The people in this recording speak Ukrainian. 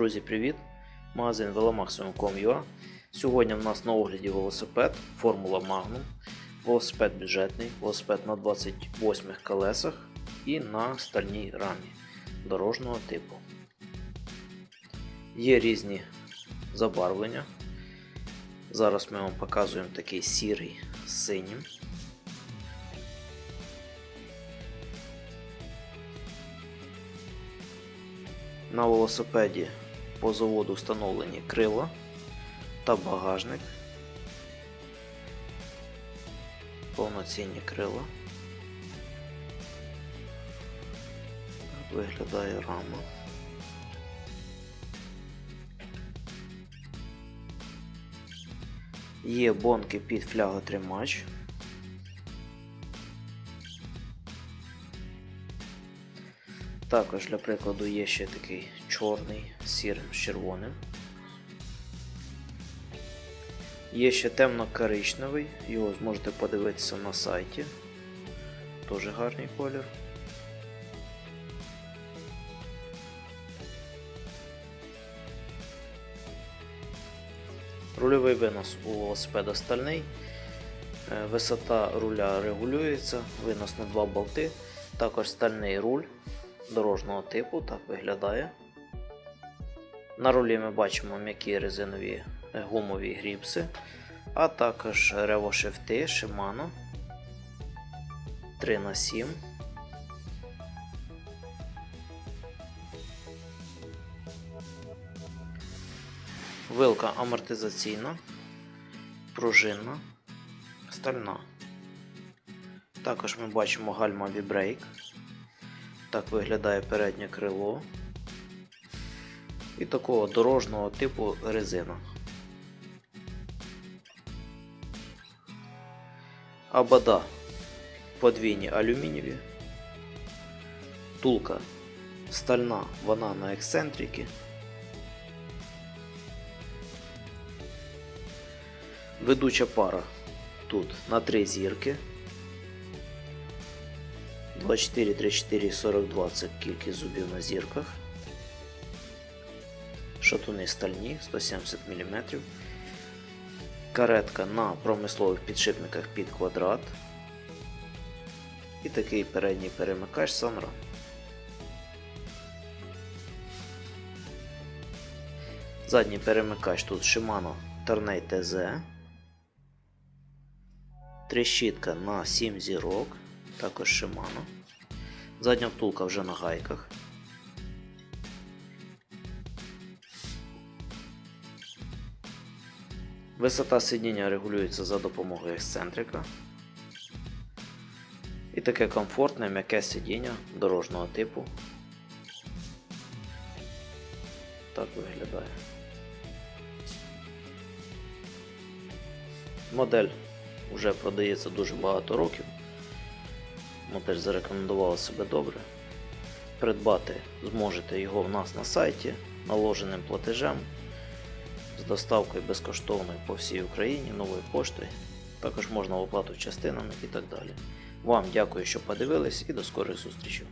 Друзі, привіт! Магазин velomaximum.com.ua Сьогодні в нас на огляді велосипед Формула Magnum. Велосипед бюджетний, велосипед на 28 колесах і на стальній рамі дорожнього типу. Є різні забарвлення. Зараз ми вам показуємо такий сірий з синім. На велосипеді по заводу встановлені крила та багажник. Повноцінні крила. Виглядає рама. Є бонки під фляготримач. Також для прикладу є ще такий чорний з сірим з червоним. Є ще темно-коричневий, його зможете подивитися на сайті. Дуже гарний колір. Рульовий винос у велосипеда стальний. Е, Висота руля регулюється, винос на два болти. Також стальний руль дорожнього типу, так виглядає. На рулі ми бачимо м'які резинові гумові гріпси, а також ревошифти Shimano 3х7. Вилка амортизаційна, пружинна, стальна. Також ми бачимо гальма V-Brake. Так виглядає переднє крило. І такого дорожнього типу резина. Абада подвійні алюмінієві. Тулка стальна, вона на ексцентрики. Ведуча пара тут на три зірки. 24, 34, 42 це кількість зубів на зірках. Шатуни стальні 170 мм. Каретка на промислових підшипниках під квадрат. І такий передній перемикач Sunrun. Задній перемикач тут Shimano Tornei TZ. Трещітка на 7 зірок, також Shimano. Задня втулка вже на гайках. Висота сидіння регулюється за допомогою ексцентрика. І таке комфортне м'яке сидіння дорожнього типу. Так виглядає. Модель вже продається дуже багато років. Модель зарекомендувала себе добре. Придбати зможете його в нас на сайті наложеним платежем з доставкою безкоштовною по всій Україні новою поштою. Також можна оплату частинами і так далі. Вам дякую, що подивились і до скорих зустрічей.